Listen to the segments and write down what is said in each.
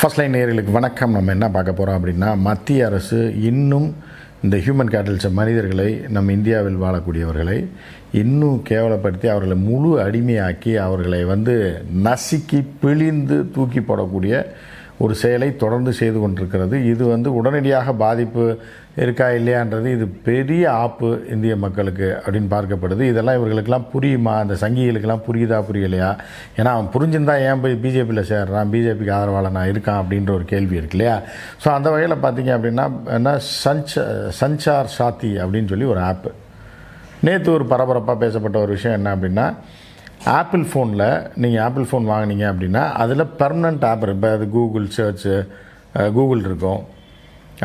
First line நேர்களுக்கு வணக்கம். நம்ம என்ன பார்க்க போகிறோம் அப்படின்னா மத்திய அரசு இன்னும் இந்த ஹியூமன் கேட்டல்ஸ் மனிதர்களை நம்ம இந்தியாவில் வாழக்கூடியவர்களை இன்னும் கேவலப்படுத்தி அவர்களை முழு அடிமையாக்கி அவர்களை வந்து நசுக்கி பிழிந்து தூக்கி போடக்கூடிய ஒரு செயலை தொடர்ந்து செய்து கொண்டிருக்கிறது. இது வந்து உடனடியாக பாதிப்பு இருக்கா இல்லையான்றது இது பெரிய ஆப்பு இந்திய மக்களுக்கு அப்படின்னு பார்க்கப்படுது. இதெல்லாம் இவர்களுக்கெல்லாம் புரியுமா? அந்த சங்கிகளுக்கெல்லாம் புரியுதா புரியலையா? ஏன்னா அவன் புரிஞ்சிருந்தா ஏன் போய் பிஜேபியில் சேர்றான்? பிஜேபிக்கு ஆதரவாளனா? இருக்கான் அப்படின்ற ஒரு கேள்வி இருக்கு இல்லையா? ஸோ அந்த வகையில் பார்த்தீங்க அப்படின்னா என்ன? சஞ்ச சஞ்சார் சாத்தி அப்படின்னு சொல்லி ஒரு ஆப்பு. நேற்று ஒரு பரபரப்பாக பேசப்பட்ட ஒரு விஷயம் என்ன அப்படின்னா ஆப்பிள் ஃபோனில் நீங்கள் ஆப்பிள் ஃபோன் வாங்குனீங்க அப்படின்னா அதில் பெர்மனண்ட் ஆப் இப்போ அது கூகுள் சர்ச்சு கூகுள் இருக்கும்.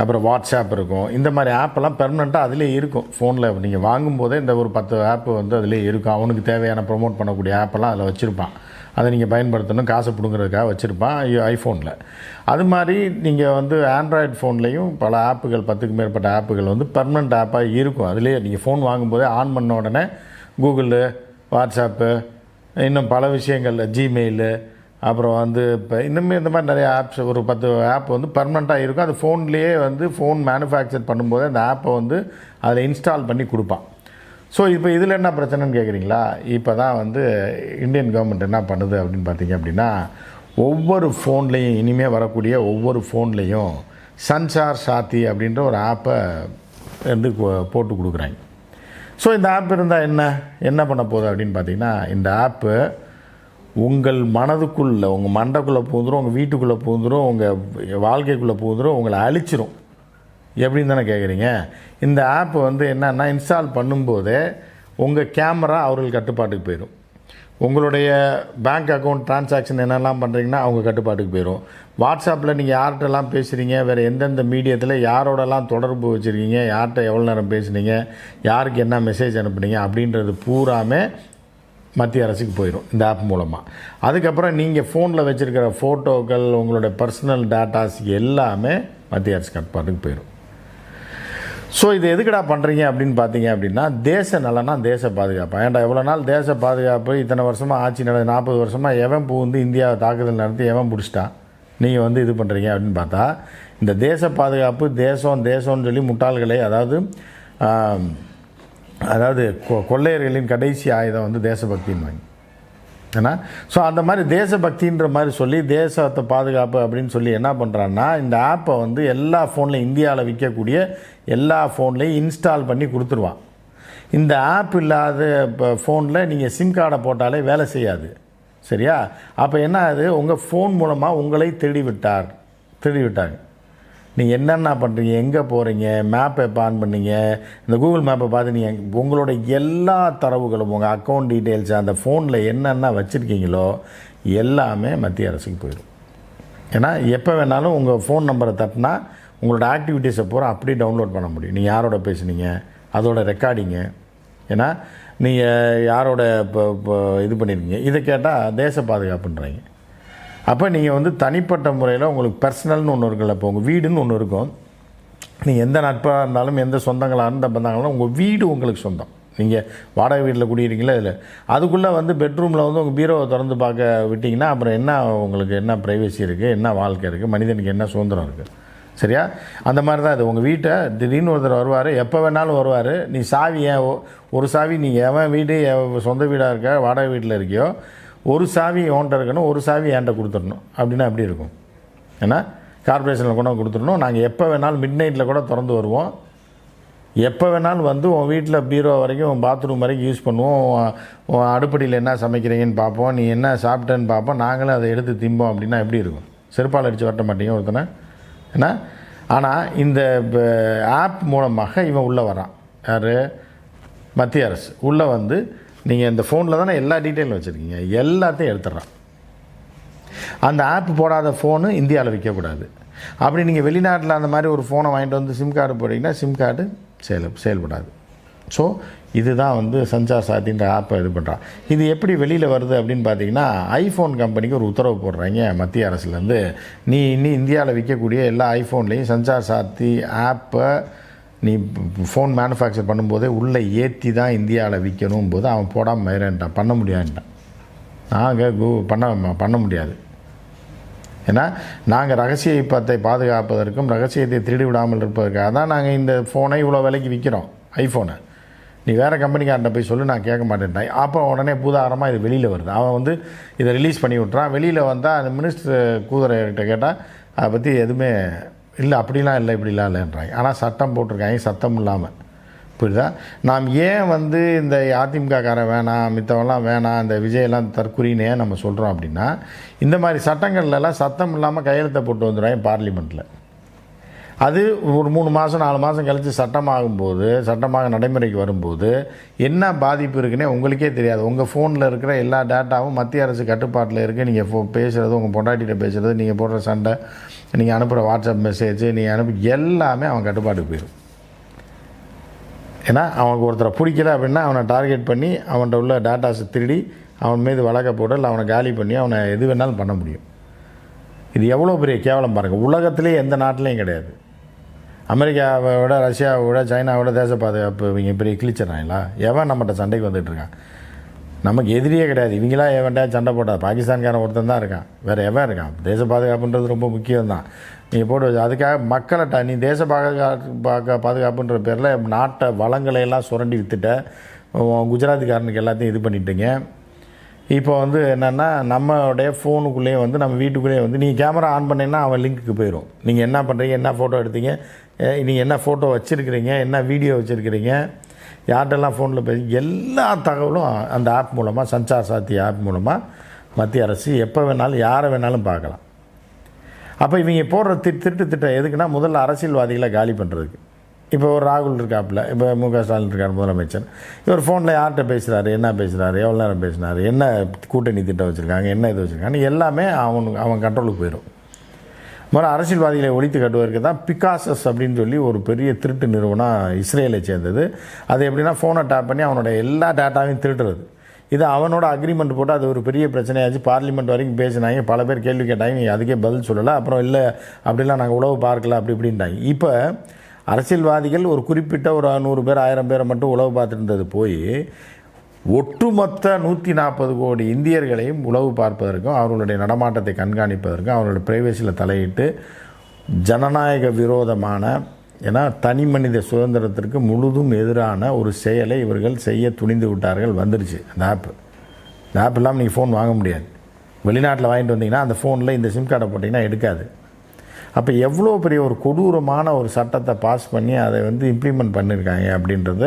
அப்புறம் வாட்ஸ்அப் இருக்கும். இந்த மாதிரி ஆப்பெல்லாம் பெர்மனெண்ட்டாக அதிலே இருக்கும். ஃபோனில் நீங்கள் வாங்கும்போதே இந்த ஒரு பத்து ஆப் வந்து அதிலே இருக்கும். அவனுக்கு தேவையான ப்ரொமோட் பண்ணக்கூடிய ஆப்பெல்லாம் அதில் வச்சுருப்பான். அதை நீங்கள் பயன்படுத்தணும். காசு பிடுங்கிறதுக்காக வச்சுருப்பான் ஐஃபோனில் அது மாதிரி நீங்கள் வந்து ஆண்ட்ராய்டு ஃபோன்லேயும் பல ஆப்புகள் பத்துக்கு மேற்பட்ட ஆப்புகள் வந்து பெர்மனண்ட் ஆப்பாக இருக்கும். அதுலேயே நீங்கள் ஃபோன் வாங்கும்போதே ஆன் பண்ண உடனே கூகுளு வாட்ஸ்அப்பு இன்னும் பல விஷயங்களில் ஜிமெயிலு அப்புறம் வந்து இப்போ இன்னுமே இந்த மாதிரி நிறைய ஆப்ஸ் ஒரு பத்து ஆப் வந்து பர்மனெண்ட்டாக இருக்கும். அது ஃபோன்லேயே வந்து ஃபோன் மேனுஃபேக்சர் பண்ணும்போது அந்த ஆப்பை வந்து அதில் இன்ஸ்டால் பண்ணி கொடுப்பான். ஸோ இப்போ இதில் என்ன பிரச்சனைன்னு கேட்குறீங்களா இப்போ தான் வந்து இந்தியன் கவர்மெண்ட் என்ன பண்ணுது அப்படின்னு பார்த்தீங்க அப்படின்னா ஒவ்வொரு ஃபோன்லேயும் இனிமேல் வரக்கூடிய ஒவ்வொரு ஃபோன்லேயும் சன்சார் சாத்தி அப்படின்ற ஒரு ஆப்பை வந்து போட்டு கொடுக்குறாங்க. ஸோ இந்த ஆப் இருந்தால் என்ன? என்ன பண்ண போகுது அப்படின்னு பார்த்தீங்கன்னா இந்த ஆப்பு உங்கள் மனதுக்குள்ளே உங்கள் மண்டைக்குள்ளே பூந்துரும் உங்கள் வீட்டுக்குள்ளே பூந்துரும் உங்கள் வாழ்க்கைக்குள்ளே பூந்துரும் உங்களை அழிச்சிரும். எப்படின்னு தானே கேட்குறீங்க இந்த ஆப் வந்து என்னன்னா இன்ஸ்டால் பண்ணும்போதே உங்கள் கேமரா அவர்கள் கட்டுப்பாட்டுக்கு போயிடும். உங்களுடைய பேங்க் அக்கௌண்ட் டிரான்சாக்ஷன் என்னெல்லாம் பண்ணுறீங்கன்னா அவங்க கட்டுப்பாட்டுக்கு போயிடும் வாட்ஸ்அப்பில் நீங்கள் யார்கிட்டலாம் பேசுகிறீங்க வேறு எந்தெந்த மீடியத்தில் யாரோடலாம் தொடர்பு வச்சுருக்கீங்க? யார்கிட்ட எவ்வளோ நேரம் பேசுனீங்க? யாருக்கு என்ன மெசேஜ் அனுப்புனீங்க? அப்படின்றது பூராமே மத்திய அரசுக்கு போயிடும் இந்த ஆப் மூலமாக அதுக்கப்புறம் நீங்கள் ஃபோனில் வச்சுருக்கிற ஃபோட்டோக்கள் உங்களுடைய பர்சனல் டேட்டாஸ் எல்லாமே மத்திய அரசு கட்டுப்பாட்டுக்கு போயிடும் ஸோ இது எதுக்குடா பண்ணுறீங்க அப்படின்னு பார்த்தீங்க அப்படின்னா தேச நலனா தேச பாதுகாப்பு? ஏன்டா எவ்வளோ நாள் தேச பாதுகாப்பு இத்தனை வருஷமாக ஆட்சி நடந்து நாற்பது வருஷமாக எவன் பூந்து இந்தியாவை தாக்குதல் நடத்தி எவன் பிடிச்சிட்டான் நீங்கள் வந்து இது பண்ணுறீங்க அப்படின்னு பார்த்தா இந்த தேச பாதுகாப்பு தேசம் தேசம்னு சொல்லி முட்டாள்களை அதாவது அதாவது கொ- கொள்ளையர்களின் கடைசி ஆயுதம் வந்து தேசபக்தின்னு வாங்கி ஏன்னா ஸோ அந்த மாதிரி தேசபக்தின்ற மாதிரி சொல்லி தேசத்தை பாதுகாப்பு அப்படின்னு சொல்லி என்ன பண்ணுறான்னா இந்த ஆப்பை வந்து எல்லா ஃபோன்லையும் இந்தியாவில் விற்கக்கூடிய எல்லா ஃபோன்லேயும் இன்ஸ்டால் பண்ணி கொடுத்துருவான். இந்த ஆப் இல்லாத இப்போ ஃபோனில் நீங்கள் சிம் கார்டை போட்டாலே வேலை செய்யாது. சரியா? அப்போ என்ன ஆகுது? உங்கள் ஃபோன் மூலமாக உங்களை தேடி விட்டார் தேடி விட்டாங்க நீங்கள் என்னென்ன பண்ணுறீங்க எங்கே போகிறீங்க மேப் எப்போ ஆன் பண்ணீங்க. இந்த கூகுள் மேப்பை பார்த்து நீங்கள் உங்களோட எல்லா தரவுகளும் உங்கள் அக்கௌண்ட் டீட்டெயில்ஸ் அந்த ஃபோனில் என்னென்ன வச்சுருக்கீங்களோ எல்லாமே மத்திய அரசுக்கு போயிடும். ஏன்னா எப்போ வேணாலும் உங்கள் ஃபோன் நம்பரை தட்டினா உங்களோட ஆக்டிவிட்டீஸை பூரா அப்படியே டவுன்லோட் பண்ண முடியும். நீங்கள் யாரோட பேசுனீங்க? அதோட ரெக்கார்டிங்கு ஏன்னா நீங்கள் யாரோட இப்போ இப்போ இது பண்ணியிருக்கீங்க இதை கேட்டால் தேச பாதுகாப்புன்றாங்க. அப்போ நீங்கள் வந்து தனிப்பட்ட முறையில் உங்களுக்கு பர்சனல்னு ஒன்று இருக்குல்ல இப்போ உங்கள் வீடுன்னு ஒன்று இருக்கும். நீங்கள் எந்த நட்பாக இருந்தாலும் எந்த சொந்தங்களாக இருந்த பந்தாங்களும் உங்கள் வீடு உங்களுக்கு சொந்தம். நீங்கள் வாடகை வீட்டில் குடியிருக்கீங்களா இதில் அதுக்குள்ளே வந்து பெட்ரூமில் வந்து உங்கள் பீரோவை திறந்து பார்க்க விட்டிங்கன்னா அப்புறம் என்ன உங்களுக்கு என்ன ப்ரைவசி இருக்குது என்ன வாழ்க்கை இருக்குது மனிதனுக்கு என்ன சுதந்திரம் இருக்குது சரியா? அந்த மாதிரி தான் இது. உங்கள் வீட்டை திடீர்னு ஒருத்தர் வருவார் எப்போ வேணாலும் வருவார். நீ சாவி ஏன் ஒரு சாவி நீ எவன் வீடு சொந்த வீடாக இருக்க வாடகை வீட்டில் இருக்கியோ ஒரு சாவி உன்கிட்ட இருக்கணும் ஒரு சாவி என்கிட்ட கொடுத்துடணும். அப்படின்னா எப்படி இருக்கும்? ஏன்னா கார்பரேஷனில் கொண்டு கொடுத்துடணும். நாங்கள் எப்போ வேணாலும் மிட் நைட்டில் கூட திறந்து வருவோம். எப்போ வேணாலும் வந்து உன் வீட்டில் பீரோ வரைக்கும் உன் பாத்ரூம் வரைக்கும் யூஸ் பண்ணுவோம். உன் உன் அடுப்படியில் என்ன சமைக்கிறீங்கன்னு பார்ப்போம். நீ என்ன சாப்பிட்டேன்னு பார்ப்போம். நாங்களும் அதை எடுத்து திம்போம் அப்படின்னா எப்படி இருக்கும்? செருப்பால் அடித்து வரட்ட மாட்டீங்க ஒருத்தனை. ஏன்னா ஆனால் இந்த ஆப் மூலமாக இவன் உள்ளே வரான். யார்? மத்திய அரசு. உள்ளே வந்து நீங்கள் இந்த ஃபோனில் தானே எல்லா டீட்டெயிலும் வச்சுருக்கீங்க. எல்லாத்தையும் எடுத்துடுறான். அந்த ஆப் போடாத ஃபோனு இந்தியாவில் விற்கக்கூடாது. அப்படி நீங்கள் வெளிநாட்டில் அந்த மாதிரி ஒரு ஃபோனை வாங்கிட்டு வந்து சிம் கார்டு போட்டிங்கன்னா சிம் கார்டு செயல் செயல்படாது. ஸோ இதுதான் வந்து சஞ்சார் சாத்தின்ற ஆப்பை இது பண்ணுறான் இது எப்படி வெளியில் வருது அப்படின்னு பார்த்தீங்கன்னா ஐஃபோன் கம்பெனிக்கு ஒரு உத்தரவு போடுறாங்க. மத்திய அரசுலேருந்து நீ இனி இந்தியாவில் விற்கக்கூடிய எல்லா ஐஃபோன்லேயும் சஞ்சார் சாத்தி ஆப்பை நீ ஃபோன் மேனுஃபேக்சர் பண்ணும்போதே உள்ளே ஏற்றி தான் இந்தியாவில் விற்கணும் போது அவன் போடாமல் மயிரன்ட்டான் பண்ண முடியாதுன்ட்டான். நாங்கள் கூ பண்ண பண்ண முடியாது. ஏன்னா நாங்கள் ரகசிய ரகசியத்தை பாதுகாப்பதற்கும் ரகசியத்தை திருடி விடாமல் இருப்பதற்காக தான் நாங்கள் இந்த ஃபோனை இவ்வளோ விலைக்கு விற்கிறோம். ஐஃபோனை நீ வேறு கம்பெனிக்காரன்ட்ட போய் சொல்லு நான் கேட்க மாட்டேன்ட்டான். அப்போ உடனே பூதாரமாக இது வெளியில் வருது. அவன் வந்து இதை ரிலீஸ் பண்ணி விட்றான் வெளியில் வந்தால் அந்த மினிஸ்டர் கூதுரைகிட்ட கேட்டால் அதை பற்றி எதுவுமே இல்லை அப்படிலாம் இல்லை இப்படிலாம் இல்லைன்றாங்க. ஆனால் சட்டம் போட்டிருக்காங்க சத்தம் இல்லாமல் புரியுதா? நாம் ஏன் வந்து இந்த அதிமுகக்காரன் வேணாம் மித்தவெல்லாம் வேணாம் இந்த விஜயெல்லாம் தற்குறின்னு ஏன் நம்ம சொல்கிறோம் அப்படின்னா இந்த மாதிரி சட்டங்கள்லாம் சத்தம் இல்லாமல் கையெழுத்தை போட்டு வந்துடுறாங்க பார்லிமெண்ட்டில் அது ஒரு மூணு மாதம் நாலு மாதம் கழித்து சட்டமாகும்போது சட்டமாக நடைமுறைக்கு வரும்போது என்ன பாதிப்பு இருக்குன்னே உங்களுக்கே தெரியாது. உங்கள் ஃபோனில் இருக்கிற எல்லா டேட்டாவும் மத்திய அரசு கட்டுப்பாட்டில் இருக்குது நீங்கள் ஃபோ பேசுகிறது உங்கள் பொண்டாட்டிகிட்ட பேசுகிறது நீங்கள் போடுற சண்டை நீங்கள் அனுப்புகிற வாட்ஸ்அப் மெசேஜ் நீங்கள் அனுப்பி எல்லாமே அவன் கட்டுப்பாட்டுக்கு போயிடும் ஏன்னா அவனுக்கு ஒருத்தரை பிடிக்கல அப்படின்னா அவனை டார்கெட் பண்ணி அவன்கிட்ட உள்ள டேட்டாஸை திருடி அவன் மீது வழக்க போட்டு இல்லை அவனை காலி பண்ணி அவனை எது வேணாலும் பண்ண முடியும். இது எவ்வளோ பெரிய கேவலம் பாருங்கள் உலகத்திலே எந்த நாட்டிலையும் கிடையாது. அமெரிக்காவை விட ரஷ்யாவை விட தேச பாதுகாப்பு இவங்க பெரிய கிழிச்சிடறாங்களா? எவன் நம்மகிட்ட சண்டைக்கு வந்துட்டுருக்கான் நமக்கு எதிரியே கிடையாது. இவங்களாம் எவன்டா சண்டை போட்டா பாகிஸ்தான்காரன் ஒருத்தன் தான் இருக்கான். வேறு எவன் இருக்கான்? தேச பாதுகாப்புன்றது ரொம்ப முக்கியம் தான் நீங்கள் போட்டு வச்சு அதுக்காக மக்கள்கிட்ட நீ தேச பாதுகாப்பு பாக்க பாதுகாப்புன்ற பேரில் நாட்டை வளங்களை எல்லாம் சுரண்டி விற்றுட்ட குஜராத்துக்காரனுக்கு எல்லாத்தையும் இது பண்ணிட்டீங்க. இப்போ வந்து என்னென்னா நம்மளுடைய ஃபோனுக்குள்ளேயே வந்து நம்ம வீட்டுக்குள்ளேயே வந்து நீங்கள் கேமரா ஆன் பண்ணீங்கன்னா அவன் லிங்க்குக்கு போயிடும் நீங்கள் என்ன பண்ணுறீங்க என்ன ஃபோட்டோ எடுத்தீங்க நீங்கள் என்ன ஃபோட்டோ வச்சுருக்கிறீங்க என்ன வீடியோ வச்சுருக்கிறீங்க யார்கிட்டெல்லாம் ஃபோனில் பேசி எல்லா தகவலும் அந்த ஆப் மூலமாக சஞ்சார் சாத்தி ஆப் மூலமாக மத்திய அரசு எப்போ வேணாலும் யாரை வேணாலும் பார்க்கலாம். அப்போ இவங்க போடுற திட்டு திருட்டு திட்டம் எதுக்குன்னா முதல்ல அரசியல்வாதிகளை காலி பண்ணுறதுக்கு இப்போ ஒரு ராகுல் இருக்காப்புல இப்போ மு க ஸ்டாலின் இருக்கார் முதலமைச்சர். இவர் ஃபோனில் யார்கிட்ட பேசுகிறாரு என்ன பேசுகிறாரு எவ்வளோ நேரம் பேசினார் என்ன கூட்டணி திட்டம் வச்சுருக்காங்க என்ன இது வச்சுருக்காங்க எல்லாமே அவனுக்கு அவன் கண்ட்ரோலுக்கு போயிடும் மறு அரசியல்வாதிகளை ஒழித்து கட்டுவதற்கு தான் பிகாசஸ் அப்படின்னு சொல்லி ஒரு பெரிய திருட்டு நிறுவனம் இஸ்ரேலை சேர்ந்தது. அது எப்படின்னா ஃபோனை டேப் பண்ணி அவனோட எல்லா டேட்டாவையும் திருடுறது. இது அவனோட அக்ரிமெண்ட் போட்டு அது ஒரு பெரிய பிரச்சனையாச்சு. பார்லிமெண்ட் வரைக்கும் பேசினாங்க. பல பேர் கேள்வி கேட்டாங்க. அதுக்கே பதில் சொல்லலை. அப்புறம் இல்லை அப்படிலாம் நாங்கள் உழவு பார்க்கல. அப்படி இப்படின்ட்டாங்க. இப்போ அரசியல்வாதிகள் ஒரு குறிப்பிட்ட ஒரு நூறு பேர் ஆயிரம் பேரை மட்டும் உழவு பார்த்துட்டு இருந்தது போய் ஒட்டுமொத்த நூற்றி நாற்பது கோடி இந்தியர்களையும் உளவு பார்ப்பதற்கும் அவர்களுடைய நடமாட்டத்தை கண்காணிப்பதற்கும் அவர்களுடைய பிரைவேசியில் தலையிட்டு ஜனநாயக விரோதமான ஏன்னா தனி மனித சுதந்திரத்திற்கு முழுதும் எதிரான ஒரு செயலை இவர்கள் செய்ய துணிந்து விட்டார்கள் வந்துருச்சு. அந்த ஆப்பு இந்த ஆப் இல்லாமல் நீங்கள் ஃபோன் வாங்க முடியாது. வெளிநாட்டில் வாங்கிட்டு வந்தீங்கன்னா அந்த ஃபோனில் இந்த சிம் கார்டை போட்டிங்கன்னா எடுக்காது. அப்போ எவ்வளோ பெரிய ஒரு கொடூரமான ஒரு சட்டத்தை பாஸ் பண்ணி அதை வந்து இம்ப்ளிமெண்ட் பண்ணியிருக்காங்க அப்படின்றத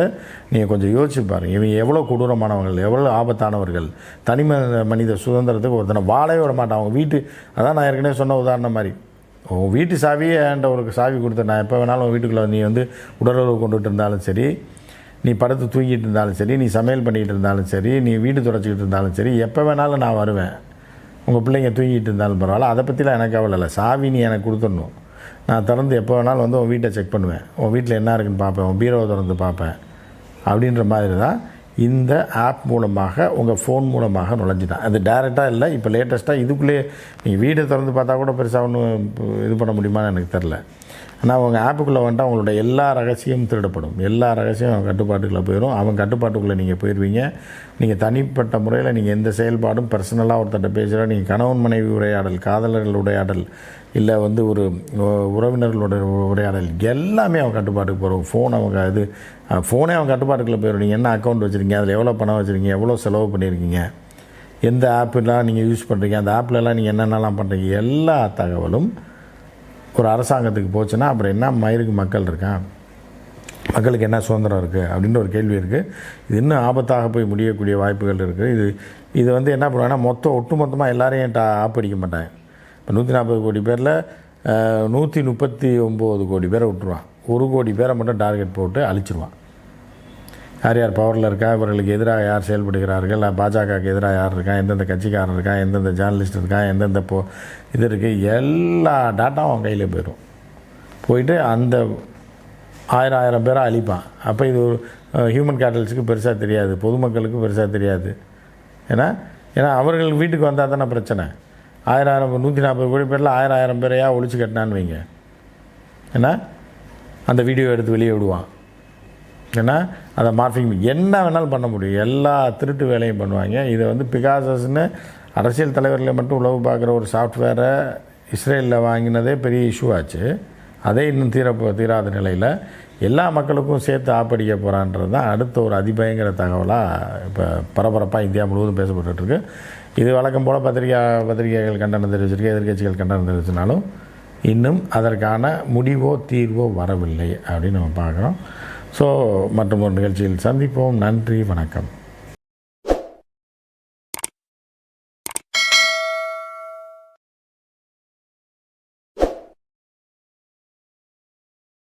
நீங்கள் கொஞ்சம் யோசிச்சு பாருங்கள் இவங்க எவ்வளோ கொடூரமானவர்கள் எவ்வளோ ஆபத்தானவர்கள். தனி மனித சுதந்திரத்துக்கு ஒருத்தனை வாழவே விட மாட்டான் அவங்க வீட்டு அதான் நான் ஏற்கனவே சொன்ன உதாரணம் மாதிரி. உன் வீட்டு சாவியே என்கிட்ட ஒரு சாவி கொடுத்த நான் எப்போ வேணாலும் உன் வீட்டுக்குள்ளே நீ வந்து உடலுறவு கொண்டுட்டு இருந்தாலும் சரி நீ படுத்து தூங்கிட்டு இருந்தாலும் சரி நீ சமையல் பண்ணிக்கிட்டு இருந்தாலும் சரி நீ வீடு துடைச்சிக்கிட்டு இருந்தாலும் சரி எப்போ வேணாலும் நான் வருவேன். உங்கள் பிள்ளைங்க தூங்கிட்டு இருந்தாலும் பரவாயில்ல. அதை பற்றிலாம் எனக்கு கவலை இல்லை. சாவி நீ எனக்கு கொடுத்துடணும். நான் திறந்து எப்போ வேணாலும் வந்து உன் வீட்டை செக் பண்ணுவேன். உன் வீட்டில் என்ன இருக்குன்னு பார்ப்பேன். உன் பீரோவை திறந்து பார்ப்பேன். அப்படின்ற மாதிரி தான் இந்த ஆப் மூலமாக உங்கள் ஃபோன் மூலமாக நுழைஞ்சிட்டான் அது டேரெக்டாக இல்லை. இப்போ லேட்டஸ்ட்டாக இதுக்குள்ளேயே நீங்கள் வீடை திறந்து பார்த்தா கூட பெருசாக ஒன்றும் இது பண்ண முடியுமான்னு எனக்கு தெரில ஆனால் அவங்க ஆப்புக்குள்ளே வந்துட்டு அவங்களோட எல்லா ரகசியமும் திருடப்படும். எல்லா ரகசியம் அவன் கட்டுப்பாட்டுக்குள்ளே போயிடும் அவன் கட்டுப்பாட்டுக்குள்ளே நீங்கள் போயிடுவீங்க நீங்கள் தனிப்பட்ட முறையில் நீங்கள் எந்த செயல்பாடும் பர்சனலாக ஒருத்தட்ட பேசுகிற நீங்கள் கணவன் மனைவி உரையாடல் காதலர்கள் உரையாடல் இல்லை வந்து ஒரு உறவினர்களோட உரையாடல் எல்லாமே அவன் கட்டுப்பாட்டுக்கு போகிறோம் ஃபோன் அவங்க இது ஃபோனே அவன் கட்டுப்பாட்டுக்குள்ளே போயிடும் நீங்கள் என்ன அக்கௌண்ட் வச்சுருக்கீங்க? அதில் எவ்வளோ பணம் வச்சுருக்கீங்க? எவ்வளோ செலவு பண்ணியிருக்கீங்க? எந்த ஆப்பெல்லாம் நீங்கள் யூஸ் பண்ணுறீங்க அந்த ஆப்லலாம் நீங்கள் என்னென்னலாம் பண்ணுறீங்க எல்லா தகவலும் ஒரு அரசாங்கத்துக்கு போச்சுன்னா அப்புறம் என்ன மயிருக்கு மக்கள் இருக்கான் மக்களுக்கு என்ன சுதந்திரம் இருக்குது அப்படின்ற ஒரு கேள்வி இருக்குது இது இன்னும் ஆபத்தாக போய் முடியக்கூடிய வாய்ப்புகள் இருக்குது இது இது வந்து என்ன பண்ணுவாங்கன்னா மொத்தம் ஒட்டுமொத்தமாக எல்லாரையும் டா ஆப்படிக்க மாட்டாங்க. இப்போ நூற்றி நாற்பது கோடி பேரில் நூற்றி முப்பத்தி ஒம்பது கோடி பேரை விட்டுருவான். ஒரு கோடி பேரை மட்டும் டார்கெட் போட்டு அழிச்சிருவான். யார் யார் பவரில் இருக்கா இவர்களுக்கு எதிராக யார் செயல்படுகிறார்கள் பாஜகவுக்கு எதிராக யார் இருக்கா எந்தெந்த கட்சிக்காரன் இருக்கா எந்தெந்த ஜேர்னலிஸ்ட் இருக்கா எந்தெந்த போ இது இருக்குது எல்லா டாட்டாவும் அவன் கையில் போயிடும் போயிட்டு அந்த ஆயிரம் ஆயிரம் பேரை அழிப்பான். அப்போ இது ஒரு ஹியூமன் கேட்டல்ஸுக்கு பெருசாக தெரியாது பொதுமக்களுக்கு பெருசாக தெரியாது. ஏன்னா ஏன்னா அவர்கள் வீட்டுக்கு வந்தால் தானே பிரச்சனை. ஆயிரம் ஆயிரம் நூற்றி நாற்பது கோடி பேரில் ஆயிரம் ஆயிரம் பேரையாக ஒழிச்சு கட்டினான்னு வைங்க. ஏன்னா அந்த வீடியோ எடுத்து வெளியே விடுவான். ஏன்னா அதை மார்ஃபிங் என்ன வேணாலும் பண்ண முடியும். எல்லா திருட்டு வேலையும் பண்ணுவாங்க. இதை வந்து பிகாசஸ்னு அரசியல் தலைவர்களை மட்டும் உழவு பார்க்குற ஒரு சாஃப்ட்வேரை இஸ்ரேலில் வாங்கினதே பெரிய இஷ்யூ ஆச்சு. அதே இன்னும் தீர தீராத நிலையில் எல்லா மக்களுக்கும் சேர்த்து ஆப்படிக்க போகிறான்றது தான் அடுத்த ஒரு அதிபயங்கர தகவலாக இப்போ பரபரப்பாக இந்தியா முழுவதும் பேசப்பட்டுருக்கு இது வழக்கம் போல் பத்திரிகை பத்திரிகைகள் கண்டனம் தெரிவிச்சிருக்கு எதிர்கட்சிகள் கண்டனம் தெரிவிச்சினாலும் இன்னும் அதற்கான முடிவோ தீர்வோ வரவில்லை அப்படின்னு நம்ம பார்க்குறோம். ஸோ மற்றும் ஒரு நிகழ்ச்சியில் சந்திப்போம். நன்றி வணக்கம்.